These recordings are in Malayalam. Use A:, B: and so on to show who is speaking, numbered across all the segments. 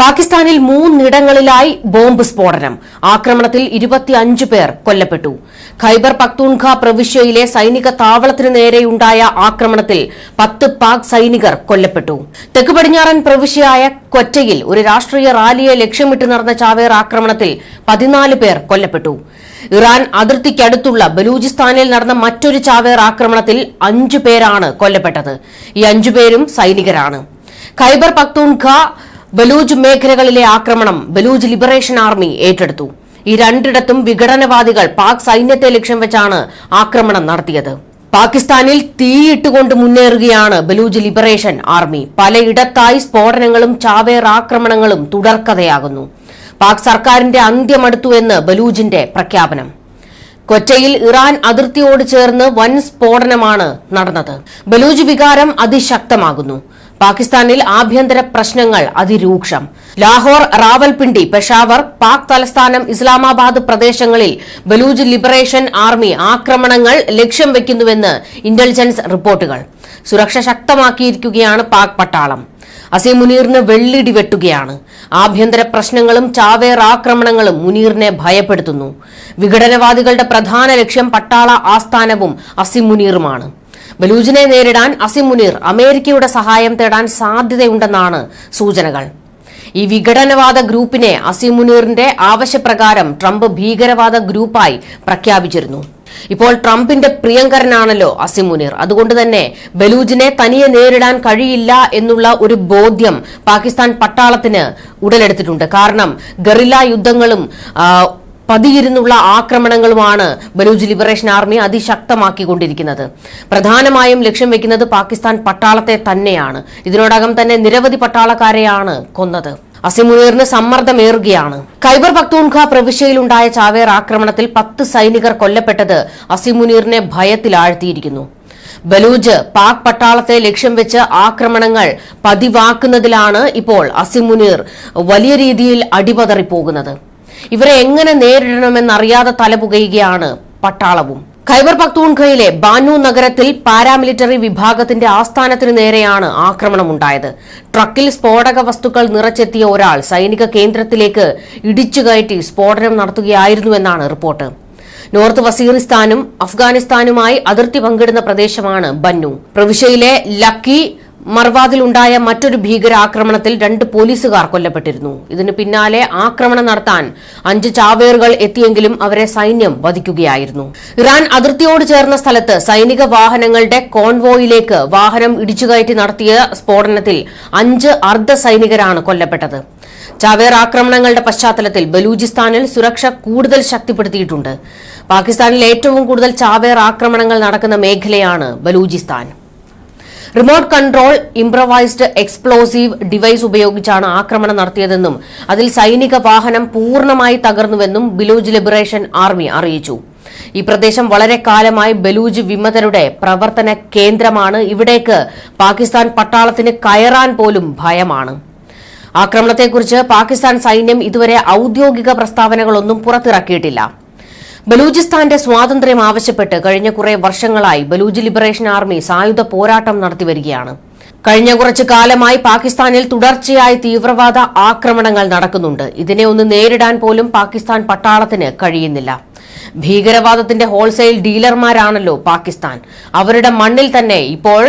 A: പാകിസ്ഥാനിൽ മൂന്നിടങ്ങളിലായി ബോംബ് സ്ഫോടനം. ആക്രമണത്തിൽ ഇരുപത്തിയഞ്ച് പേർ കൊല്ലപ്പെട്ടു. ഖൈബർ പക്തൂൺഖ പ്രവിശ്യയിലെ സൈനിക താവളത്തിനു നേരെയുണ്ടായ ആക്രമണത്തിൽ പത്ത് പാക് സൈനികർ കൊല്ലപ്പെട്ടു. തെക്ക് പടിഞ്ഞാറൻ പ്രവിശ്യയായ കൊറ്റയിൽ ഒരു രാഷ്ട്രീയ റാലിയെ ലക്ഷ്യമിട്ട് നടന്ന ചാവേർ ആക്രമണത്തിൽ പതിനാല് പേർ കൊല്ലപ്പെട്ടു. ഇറാൻ അതിർത്തിക്കടുത്തുള്ള ബലൂചിസ്ഥാനിൽ നടന്ന മറ്റൊരു ചാവേർ ആക്രമണത്തിൽ അഞ്ചു പേരാണ് കൊല്ലപ്പെട്ടത്. ഈ അഞ്ചുപേരും സൈനികരാണ്. ഖൈബർ പക്തൂൺഖ ബലൂജ് മേഖലകളിലെ ആക്രമണം ബലൂജ് ലിബറേഷൻ ആർമി ഏറ്റെടുത്തു. ഈ രണ്ടിടത്തും വിഘടനവാദികൾ പാക് സൈന്യത്തെ ലക്ഷ്യം വെച്ചാണ് ആക്രമണം നടത്തിയത്. പാകിസ്ഥാനിൽ തീയിട്ടുകൊണ്ട് മുന്നേറുകയാണ് ബലൂജ് ലിബറേഷൻ ആർമി. പലയിടത്തായി സ്ഫോടനങ്ങളും ചാവേർ ആക്രമണങ്ങളും തുടർക്കഥയാകുന്നു. പാക് സർക്കാരിന്റെ അന്ത്യമടുത്തു എന്ന് ബലൂജിന്റെ പ്രഖ്യാപനം. കൊച്ചയിൽ ഇറാൻ അതിർത്തിയോട് ചേർന്ന് വൻ സ്ഫോടനമാണ് നടന്നത്. ബലൂജ് വികാരം അതിശക്തമാകുന്നു. പാകിസ്ഥാനിൽ ആഭ്യന്തര പ്രശ്നങ്ങൾ അതിരൂക്ഷം. ലാഹോർ റാവൽപിണ്ടി പെഷാവർ പാക് തലസ്ഥാനം ഇസ്ലാമാബാദ് പ്രദേശങ്ങളിൽ ബലൂജ് ലിബറേഷൻ ആർമി ആക്രമണങ്ങൾ ലക്ഷ്യം വെക്കുന്നുവെന്ന് ഇന്റലിജൻസ് റിപ്പോർട്ടുകൾ. സുരക്ഷ ശക്തമാക്കിയിരിക്കുകയാണ് പാക് പട്ടാളം. അസീം മുനീറിന് വെള്ളിടി വെട്ടുകയാണ്. ആഭ്യന്തര പ്രശ്നങ്ങളും ചാവേർ ആക്രമണങ്ങളും മുനീറിനെ ഭയപ്പെടുത്തുന്നു. വിഘടനവാദികളുടെ പ്രധാന ലക്ഷ്യം പട്ടാള ആസ്ഥാനവും അസീം മുനീറുമാണ്. ബലൂജിനെ നേരിടാൻ അസിം മുനീർ അമേരിക്കയുടെ സഹായം തേടാൻ സാധ്യതയുണ്ടെന്നാണ് സൂചനകൾ. ഈ വിഘടനവാദ ഗ്രൂപ്പിനെ അസിം മുനീറിന്റെ ആവശ്യപ്രകാരം ട്രംപ് ഭീകരവാദ ഗ്രൂപ്പായി പ്രഖ്യാപിച്ചിരുന്നു. ഇപ്പോൾ ട്രംപിന്റെ പ്രിയങ്കരനാണല്ലോ അസിം മുനീർ. അതുകൊണ്ട് തന്നെ ബലൂജിനെ തനിയെ നേരിടാൻ കഴിയില്ല എന്നുള്ള ഒരു ബോധ്യം പാകിസ്ഥാൻ പട്ടാളത്തിന് ഉടലെടുത്തിട്ടുണ്ട്. കാരണം ഗറില്ല യുദ്ധങ്ങളും പതിയിരുന്നുള്ള ആക്രമണങ്ങളുമാണ് ബലൂജ് ലിബറേഷൻ ആർമി അതിശക്തമാക്കിക്കൊണ്ടിരിക്കുന്നത്. പ്രധാനമായും ലക്ഷ്യം വെക്കുന്നത് പാകിസ്ഥാൻ പട്ടാളത്തെ തന്നെയാണ്. ഇതിനോടകം തന്നെ നിരവധി പട്ടാളക്കാരെയാണ് കൊന്നത്. അസിമുനീറിന് സമ്മർദ്ദമേറുകയാണ്. ഖൈബർ പക്തൂൺഖ പ്രവിശ്യയിലുണ്ടായ ചാവേർ ആക്രമണത്തിൽ പത്ത് സൈനികർ കൊല്ലപ്പെട്ടത് അസിമുനീറിനെ ഭയത്തിലാഴ്ത്തിയിരിക്കുന്നു. ബലൂജ് പാക് പട്ടാളത്തെ ലക്ഷ്യം വെച്ച് ആക്രമണങ്ങൾ പതിവാക്കുന്നതിലാണ് ഇപ്പോൾ അസിമുനീർ വലിയ രീതിയിൽ അടിപതറിപ്പോകുന്നത്. ഇവരെ എങ്ങനെ നേരിടണമെന്നറിയാതെ തലപുകയുകയാണ് പട്ടാളവും. ഖൈബർ പക്തൂൺഖയിലെ ബാനു നഗരത്തിൽ പാരാമിലിറ്ററി വിഭാഗത്തിന്റെ ആസ്ഥാനത്തിന് നേരെയാണ് ആക്രമണമുണ്ടായത്. ട്രക്കിൽ സ്ഫോടക വസ്തുക്കൾ നിറച്ചെത്തിയ ഒരാൾ സൈനിക കേന്ദ്രത്തിലേക്ക് ഇടിച്ചുകയറ്റി സ്ഫോടനം നടത്തുകയായിരുന്നുവെന്നാണ് റിപ്പോർട്ട്. നോർത്ത് വസീറിസ്ഥാനും അഫ്ഗാനിസ്ഥാനുമായി അതിർത്തി പങ്കിടുന്ന പ്രദേശമാണ് ബന്നു. പ്രവിശ്യയിലെ ലക്കി മർവാദിലുണ്ടായ മറ്റൊരു ഭീകരാക്രമണത്തിൽ രണ്ട് പോലീസുകാർ കൊല്ലപ്പെട്ടിരുന്നു. ഇതിന് പിന്നാലെ ആക്രമണം നടത്താൻ അഞ്ച് ചാവേറുകൾ എത്തിയെങ്കിലും അവരെ സൈന്യം വധിക്കുകയായിരുന്നു. ഇറാൻ അതിർത്തിയോട് ചേർന്ന സ്ഥലത്ത് സൈനിക വാഹനങ്ങളുടെ കോൺവോയിലേക്ക് വാഹനം ഇടിച്ചുകയറ്റി നടത്തിയ സ്ഫോടനത്തിൽ അഞ്ച് അർദ്ധ സൈനികരാണ് കൊല്ലപ്പെട്ടത്. ചാവേർ ആക്രമണങ്ങളുടെ പശ്ചാത്തലത്തിൽ ബലൂചിസ്ഥാനിൽ സുരക്ഷ കൂടുതൽ ശക്തിപ്പെടുത്തിയിട്ടുണ്ട്. പാകിസ്ഥാനിൽ ഏറ്റവും കൂടുതൽ ചാവേർ ആക്രമണങ്ങൾ നടക്കുന്ന മേഖലയാണ് Balochistan. Remote control improvised explosive device ഉപയോഗിച്ചാണ് ആക്രമണം നടത്തിയതെന്നും അതിൽ സൈനിക വാഹനം പൂർണമായി തകർന്നുവെന്നും ബിലൂജ് ലിബറേഷൻ ആർമി അറിയിച്ചു. ഈ പ്രദേശം വളരെ കാലമായി ബലൂജ് വിമതരുടെ പ്രവർത്തന കേന്ദ്രമാണ്. ഇവിടേക്ക് പാകിസ്ഥാൻ പട്ടാളത്തിന് കയറാൻ പോലും ഭയമാണ്. ആക്രമണത്തെക്കുറിച്ച് പാകിസ്ഥാൻ സൈന്യം ഇതുവരെ ഔദ്യോഗിക പ്രസ്താവനകളൊന്നും പുറത്തിറക്കിയിട്ടില്ല. ബലൂചിസ്ഥാന്റെ സ്വാതന്ത്ര്യം ആവശ്യപ്പെട്ട് കഴിഞ്ഞ കുറെ വർഷങ്ങളായി ബലൂജ് ലിബറേഷൻ ആർമി സായുധ പോരാട്ടം നടത്തിവരികയാണ് കഴിഞ്ഞ കുറച്ചു കാലമായി പാകിസ്ഥാനിൽ തുടർച്ചയായി തീവ്രവാദ ആക്രമണങ്ങൾ നടക്കുന്നുണ്ട്. ഇതിനെ ഒന്ന് നേരിടാൻ പോലും പാകിസ്ഥാൻ പട്ടാളത്തിന് കഴിയുന്നില്ല. ഭീകരവാദത്തിന്റെ ഹോൾസെയിൽ ഡീലർമാരാണല്ലോ പാകിസ്ഥാൻ. അവരുടെ മണ്ണിൽ തന്നെ ഇപ്പോൾ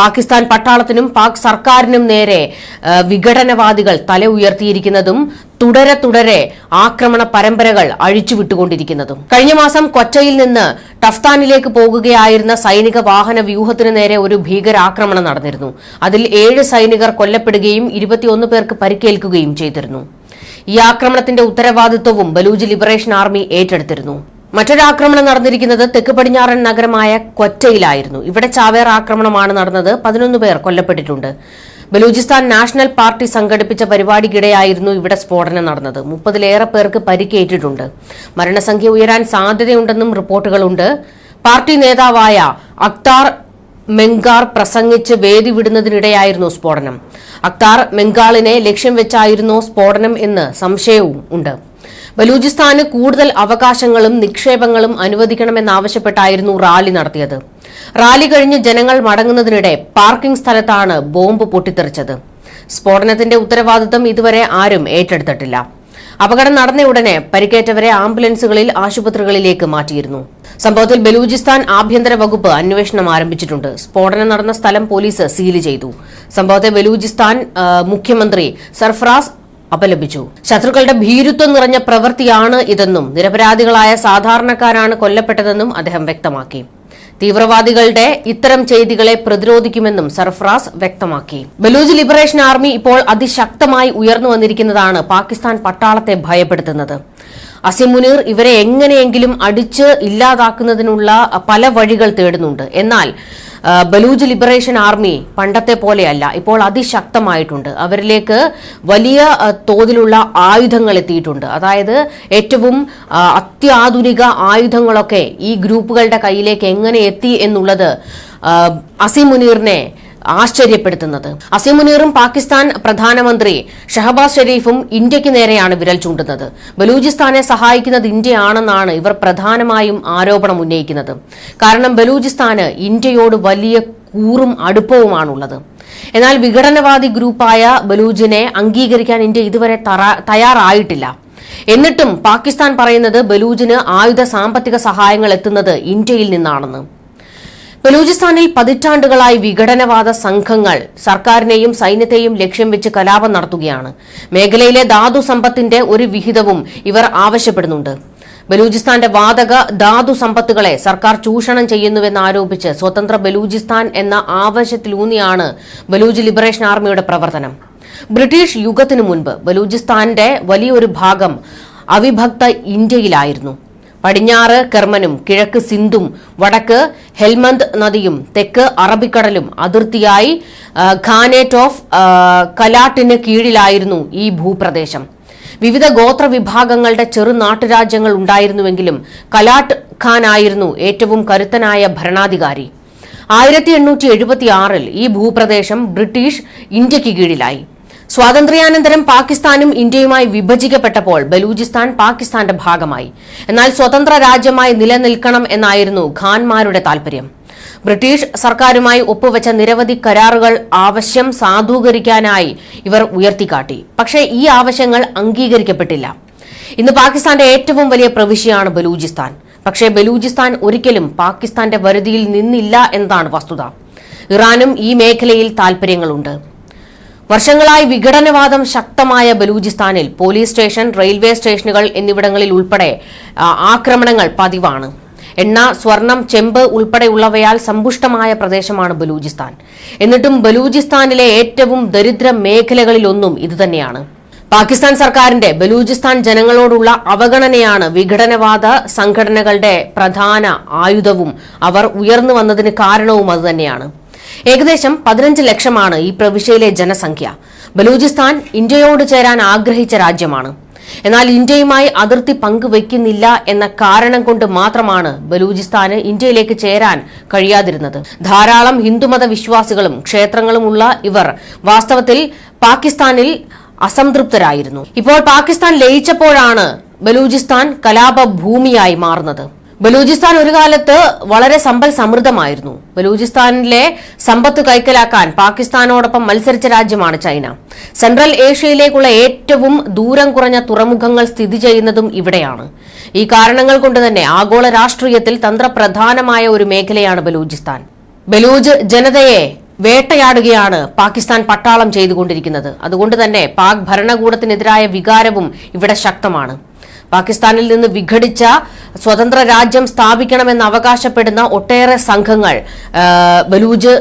A: പാകിസ്ഥാൻ പട്ടാളത്തിനും പാക് സർക്കാരിനും നേരെ വിഘടനവാദികൾ തല ഉയർത്തിയിരിക്കുന്നതും തുടരെ തുടരെ ആക്രമണ പരമ്പരകൾ അഴിച്ചുവിട്ടുകൊണ്ടിരിക്കുന്നതും. കഴിഞ്ഞ മാസം കൊച്ചയിൽ നിന്ന് ടഫ്താനിലേക്ക് പോകുകയായിരുന്ന സൈനിക വാഹന വ്യൂഹത്തിന് നേരെ ഒരു ഭീകരാക്രമണം നടന്നിരുന്നു. അതിൽ ഏഴ് സൈനികർ കൊല്ലപ്പെടുകയും ഇരുപത്തിയൊന്ന് പേർക്ക് പരിക്കേൽക്കുകയും ചെയ്തിരുന്നു. ഈ ആക്രമണത്തിന്റെ ഉത്തരവാദിത്വവും ബലൂജ് ലിബറേഷൻ ആർമി ഏറ്റെടുത്തിരുന്നു. മറ്റൊരു ആക്രമണം നടന്നിരിക്കുന്നത് തെക്ക് പടിഞ്ഞാറൻ നഗരമായ കൊറ്റയിലായിരുന്നു. ഇവിടെ ചാവേർ ആക്രമണമാണ് നടന്നത്. പതിനൊന്ന് പേർ കൊല്ലപ്പെട്ടിട്ടുണ്ട്. ബലൂചിസ്ഥാൻ നാഷണൽ പാർട്ടി സംഘടിപ്പിച്ച പരിപാടിക്കിടെയായിരുന്നു ഇവിടെ സ്ഫോടനം നടന്നത്. മുപ്പതിലേറെ പേർക്ക് പരിക്കേറ്റിട്ടുണ്ട്. മരണസംഖ്യ ഉയരാൻ സാധ്യതയുണ്ടെന്നും റിപ്പോർട്ടുകളുണ്ട്. പാർട്ടി നേതാവായ അക്താർ മെങ്കാർ പ്രസംഗിച്ച് വേദി വിടുന്നതിനിടെയായിരുന്നു സ്ഫോടനം. അക്താർ ബംഗാളിനെ ലക്ഷ്യം വെച്ചായിരുന്നോ സ്ഫോടനം എന്ന് സംശയവും ഉണ്ട്. ബലൂചിസ്ഥാന് കൂടുതൽ അവകാശങ്ങളും നിക്ഷേപങ്ങളും അനുവദിക്കണമെന്നാവശ്യപ്പെട്ടായിരുന്നു റാലി നടത്തിയത്. റാലി കഴിഞ്ഞ് ജനങ്ങൾ മടങ്ങുന്നതിനിടെ പാർക്കിംഗ് സ്ഥലത്താണ് ബോംബ് പൊട്ടിത്തെറിച്ചത്. സ്ഫോടനത്തിന്റെ ഉത്തരവാദിത്തം ഇതുവരെ ആരും ഏറ്റെടുത്തിട്ടില്ല. അപകടം നടന്ന ഉടനെ പരിക്കേറ്റവരെ ആംബുലൻസുകളിൽ ആശുപത്രികളിലേക്ക് മാറ്റിയിരുന്നു. സംഭവത്തിൽ ബലൂചിസ്ഥാൻ ആഭ്യന്തര വകുപ്പ് അന്വേഷണം ആരംഭിച്ചിട്ടുണ്ട്. സ്ഫോടനം നടന്ന സ്ഥലം പോലീസ് സീൽ ചെയ്തു. സംഭവത്തെ ബലൂചിസ്ഥാൻ മുഖ്യമന്ത്രി സർഫറാസ് അപലപിച്ചു. ശത്രുക്കളുടെ ഭീരുത്വം നിറഞ്ഞ പ്രവൃത്തിയാണ് ഇതെന്നും നിരപരാധികളായ സാധാരണക്കാരാണ് കൊല്ലപ്പെട്ടതെന്നും അദ്ദേഹം വ്യക്തമാക്കി. തീവ്രവാദികളുടെ ഇത്തരം ചെയ്തികളെ പ്രതിരോധിക്കുമെന്നും സർഫറാസ് വ്യക്തമാക്കി. ബലൂജ് ലിബറേഷൻ ആർമി ഇപ്പോൾ അതിശക്തമായി ഉയർന്നു വന്നിരിക്കുന്നതാണ് പാകിസ്ഥാൻ പട്ടാളത്തെ ഭയപ്പെടുത്തുന്നത്. അസിമുനീർ ഇവരെ എങ്ങനെയെങ്കിലും അടിച്ച് ഇല്ലാതാക്കുന്നതിനുള്ള പല വഴികൾ തേടുന്നുണ്ട്. എന്നാൽ ബലൂജ് ലിബറേഷൻ ആർമി പണ്ടത്തെ പോലെയല്ല ഇപ്പോൾ അതിശക്തമായിട്ടുണ്ട്. അവരിലേക്ക് വലിയ തോതിലുള്ള ആയുധങ്ങൾ എത്തിയിട്ടുണ്ട്. അതായത് ഏറ്റവും അത്യാധുനിക ആയുധങ്ങളൊക്കെ ഈ ഗ്രൂപ്പുകളുടെ കയ്യിലേക്ക് എങ്ങനെ എത്തി എന്നുള്ളത് അസിമുനീറിനെ മുനീറിനെ ആശ്ചര്യപ്പെടുത്തുന്നത്. അസീമുനീറും പാകിസ്ഥാൻ പ്രധാനമന്ത്രി ഷഹബാസ് ഷെരീഫും ഇന്ത്യയ്ക്ക് നേരെയാണ് വിരൽ ചൂണ്ടുന്നത്. ബലൂചിസ്ഥാനെ സഹായിക്കുന്നത് ഇന്ത്യയാണെന്നാണ് ഇവർ പ്രധാനമായും ആരോപണം ഉന്നയിക്കുന്നത്. കാരണം ബലൂചിസ്ഥാന് ഇന്ത്യയോട് വലിയ കൂറും അടുപ്പവുമാണുള്ളത്. എന്നാൽ വിഘടനവാദി ഗ്രൂപ്പായ ബലൂജിനെ അംഗീകരിക്കാൻ ഇന്ത്യ ഇതുവരെ തയ്യാറായിട്ടില്ല. എന്നിട്ടും പാകിസ്ഥാൻ പറയുന്നത് ബലൂജിന് ആയുധ സാമ്പത്തിക സഹായങ്ങൾ എത്തുന്നത് ഇന്ത്യയിൽ നിന്നാണെന്ന്. ബലൂചിസ്ഥാനിൽ പതിറ്റാണ്ടുകളായി വിഘടനവാദ സംഘങ്ങൾ സർക്കാരിനെയും സൈന്യത്തെയും ലക്ഷ്യം വെച്ച് കലാപം നടത്തുകയാണ്. മേഖലയിലെ ധാതു സമ്പത്തിന്റെ ഒരു വിഹിതവും ഇവർ ആവശ്യപ്പെടുന്നുണ്ട്. ബലൂചിസ്ഥാന്റെ വാതക ധാതു സമ്പത്തുകളെ സർക്കാർ ചൂഷണം ചെയ്യുന്നുവെന്നാരോപിച്ച് സ്വതന്ത്ര ബലൂചിസ്ഥാൻ എന്ന ആവശ്യത്തിലൂന്നിയാണ് ബലൂജ് ലിബറേഷൻ ആർമിയുടെ പ്രവർത്തനം. ബ്രിട്ടീഷ് യുഗത്തിനു മുൻപ് ബലൂചിസ്ഥാന്റെ വലിയൊരു ഭാഗം അവിഭക്ത ഇന്ത്യയിലായിരുന്നു. പടിഞ്ഞാറ് കെർമനും കിഴക്ക് സിന്ധും വടക്ക് ഹെൽമന്ദ് നദിയും തെക്ക് അറബിക്കടലും അതിർത്തിയായി ഖാനേറ്റ് ഓഫ് കലാട്ടിന് കീഴിലായിരുന്നു ഈ ഭൂപ്രദേശം. വിവിധ ഗോത്ര വിഭാഗങ്ങളുടെ ചെറു നാട്ടുരാജ്യങ്ങൾ ഉണ്ടായിരുന്നുവെങ്കിലും കലാട്ട് ഖാൻ ആയിരുന്നു ഏറ്റവും കരുത്തനായ ഭരണാധികാരി. ആയിരത്തി എണ്ണൂറ്റി എഴുപത്തി ആറിൽ ഈ ഭൂപ്രദേശം ബ്രിട്ടീഷ് ഇന്ത്യയ്ക്ക് കീഴിലായി. സ്വാതന്ത്ര്യാനന്തരം പാകിസ്ഥാനും ഇന്ത്യയുമായി വിഭജിക്കപ്പെട്ടപ്പോൾ ബലൂചിസ്ഥാൻ പാകിസ്ഥാന്റെ ഭാഗമായി. എന്നാൽ സ്വതന്ത്ര രാജ്യമായി നിലനിൽക്കണം എന്നായിരുന്നു ഖാൻമാരുടെ താൽപര്യം. ബ്രിട്ടീഷ് സർക്കാരുമായി ഒപ്പുവെച്ച നിരവധി കരാറുകൾ ആവശ്യം സാധൂകരിക്കാനായി ഇവർ ഉയർത്തിക്കാട്ടി. പക്ഷേ ഈ ആവശ്യങ്ങൾ അംഗീകരിക്കപ്പെട്ടില്ല. ഇന്ന് പാകിസ്ഥാന്റെ ഏറ്റവും വലിയ പ്രവിശ്യയാണ് ബലൂചിസ്ഥാൻ. പക്ഷേ ബലൂചിസ്ഥാൻ ഒരിക്കലും പാകിസ്ഥാന്റെ വരുതിയിൽ നിന്നില്ല എന്നതാണ് വസ്തുത. ഇറാനും ഈ മേഖലയിൽ താൽപര്യങ്ങളുണ്ട്. വർഷങ്ങളായി വിഘടനവാദം ശക്തമായ ബലൂചിസ്ഥാനിൽ പോലീസ് സ്റ്റേഷൻ റെയിൽവേ സ്റ്റേഷനുകൾ എന്നിവിടങ്ങളിൽ ഉൾപ്പെടെ ആക്രമണങ്ങൾ പതിവാണ്. എണ്ണ സ്വർണം ചെമ്പ് ഉൾപ്പെടെയുള്ളവയാൽ സമ്പുഷ്ടമായ പ്രദേശമാണ് ബലൂചിസ്ഥാൻ. എന്നിട്ടും ബലൂചിസ്ഥാനിലെ ഏറ്റവും ദരിദ്ര മേഖലകളിലൊന്നും ഇതുതന്നെയാണ്. പാകിസ്ഥാൻ സർക്കാരിന്റെ ബലൂചിസ്ഥാൻ ജനങ്ങളോടുള്ള അവഗണനയാണ് വിഘടനവാദ സംഘടനകളുടെ പ്രധാന ആയുധവും അവർ ഉയർന്നു വന്നതിന് കാരണവും അതുതന്നെയാണ്. ഏകദേശം പതിനഞ്ച് ലക്ഷമാണ് ഈ പ്രവിശ്യയിലെ ജനസംഖ്യ. ബലൂചിസ്ഥാൻ ഇന്ത്യയോട് ചേരാൻ ആഗ്രഹിച്ച രാജ്യമാണ്. എന്നാൽ ഇന്ത്യയുമായി അതിർത്തി പങ്കുവയ്ക്കുന്നില്ല എന്ന കാരണം കൊണ്ട് മാത്രമാണ് ബലൂചിസ്ഥാന് ഇന്ത്യയിലേക്ക് ചേരാൻ കഴിയാതിരുന്നത്. ധാരാളം ഹിന്ദുമത വിശ്വാസികളും ക്ഷേത്രങ്ങളുമുള്ള ഇവർ വാസ്തവത്തിൽ പാകിസ്ഥാനിൽ അസംതൃപ്തരായിരുന്നു. ഇപ്പോൾ പാകിസ്ഥാൻ ലയിച്ചപ്പോഴാണ് ബലൂചിസ്ഥാൻ കലാപഭൂമിയായി മാറുന്നത്. ബലൂചിസ്ഥാൻ ഒരു കാലത്ത് വളരെ സമ്പൽ സമൃദ്ധമായിരുന്നു. ബലൂചിസ്ഥാനിലെ സമ്പത്ത് കൈക്കലാക്കാൻ പാകിസ്ഥാനോടൊപ്പം മത്സരിച്ച രാജ്യമാണ് ചൈന. സെൻട്രൽ ഏഷ്യയിലേക്കുള്ള ഏറ്റവും ദൂരം കുറഞ്ഞ തുറമുഖങ്ങൾ സ്ഥിതി ചെയ്യുന്നതും ഇവിടെയാണ്. ഈ കാരണങ്ങൾ കൊണ്ട് തന്നെ ആഗോള രാഷ്ട്രീയത്തിൽ തന്ത്രപ്രധാനമായ ഒരു മേഖലയാണ് ബലൂചിസ്ഥാൻ. ബലൂജ് ജനതയെ വേട്ടയാടുകയാണ് പാകിസ്ഥാൻ പട്ടാളം ചെയ്തുകൊണ്ടിരിക്കുന്നത്. അതുകൊണ്ട് തന്നെ പാക് ഭരണകൂടത്തിനെതിരായ വികാരവും ഇവിടെ ശക്തമാണ്. പാകിസ്ഥാനിൽ നിന്ന് വിഘടിച്ച സ്വതന്ത്ര രാജ്യം സ്ഥാപിക്കണമെന്ന് അവകാശപ്പെടുന്ന ഒട്ടേറെ സംഘങ്ങൾ ബലൂജ്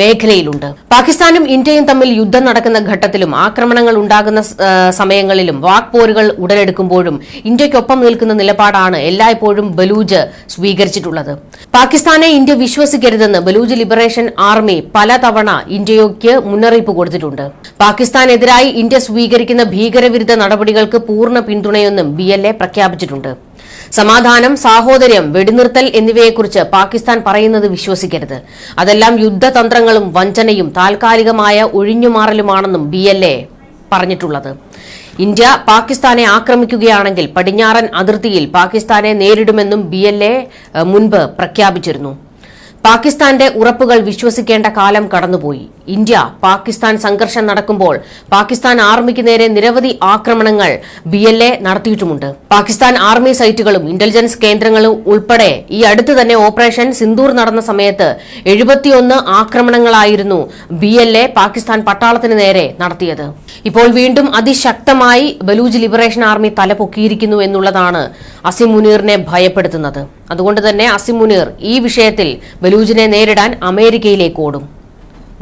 A: മേഖലയിലുണ്ട്. പാകിസ്ഥാനും ഇന്ത്യയും തമ്മിൽ യുദ്ധം നടക്കുന്ന ഘട്ടത്തിലും ആക്രമണങ്ങൾ ഉണ്ടാകുന്ന സമയങ്ങളിലും വാക്പോരുകൾ ഉടലെടുക്കുമ്പോഴും ഇന്ത്യയ്ക്കൊപ്പം നിൽക്കുന്ന നിലപാടാണ് എല്ലായ്പ്പോഴും ബലൂജ് സ്വീകരിച്ചിട്ടുള്ളത്. പാകിസ്ഥാനെ ഇന്ത്യ വിശ്വസിക്കരുതെന്ന് ബലൂജ് ലിബറേഷൻ ആർമി പലതവണ ഇന്ത്യയ്ക്ക് മുന്നറിയിപ്പ് കൊടുത്തിട്ടുണ്ട്. പാകിസ്ഥാനെതിരായി ഇന്ത്യ സ്വീകരിക്കുന്ന ഭീകരവിരുദ്ധ നടപടികൾക്ക് പൂർണ പിന്തുണയെന്നും ബി പ്രഖ്യാപിച്ചിട്ടുണ്ട്. സമാധാനം സാഹോദര്യം വെടിനിർത്തൽ എന്നിവയെക്കുറിച്ച് പാകിസ്ഥാൻ പറയുന്നത് വിശ്വസിക്കരുത്. അതെല്ലാം യുദ്ധതന്ത്രങ്ങളും വഞ്ചനയും താൽക്കാലികമായ ഒഴിഞ്ഞുമാറലുമാണെന്നും ബി എൽ എ പറഞ്ഞിട്ടുള്ളത്. ഇന്ത്യ പാകിസ്ഥാനെ ആക്രമിക്കുകയാണെങ്കിൽ പടിഞ്ഞാറൻ അതിർത്തിയിൽ പാകിസ്ഥാനെ നേരിടുമെന്നും ബി എൽ എ മുൻപ് പ്രഖ്യാപിച്ചിരുന്നു. പാകിസ്ഥാന്റെ ഉറപ്പുകൾ വിശ്വസിക്കേണ്ട കാലം കടന്നുപോയി. ഇന്ത്യ പാകിസ്ഥാൻ സംഘർഷം നടക്കുമ്പോൾ പാകിസ്ഥാൻ ആർമിക്ക് നേരെ നിരവധി ആക്രമണങ്ങൾ ബി എൽ എ നടത്തിയിട്ടുമുണ്ട്. പാകിസ്ഥാൻ ആർമി സൈറ്റുകളും ഇന്റലിജൻസ് കേന്ദ്രങ്ങളും ഉൾപ്പെടെ ഈ അടുത്ത് തന്നെ ഓപ്പറേഷൻ സിന്ദൂർ നടന്ന സമയത്ത് എഴുപത്തിയൊന്ന് ആക്രമണങ്ങളായിരുന്നു ബി എൽ എ പാകിസ്ഥാൻ പട്ടാളത്തിന് നേരെ നടത്തിയത്. ഇപ്പോൾ വീണ്ടും അതിശക്തമായി ബലൂജ് ലിബറേഷൻ ആർമി തലപൊക്കിയിരിക്കുന്നു എന്നുള്ളതാണ് അസിം മുനീറിനെ ഭയപ്പെടുത്തുന്നത്. അതുകൊണ്ട് തന്നെ അസിം മുനീർ ഈ വിഷയത്തിൽ ബലൂജിനെ നേരിടാൻ അമേരിക്കയിലേക്ക് ഓടും.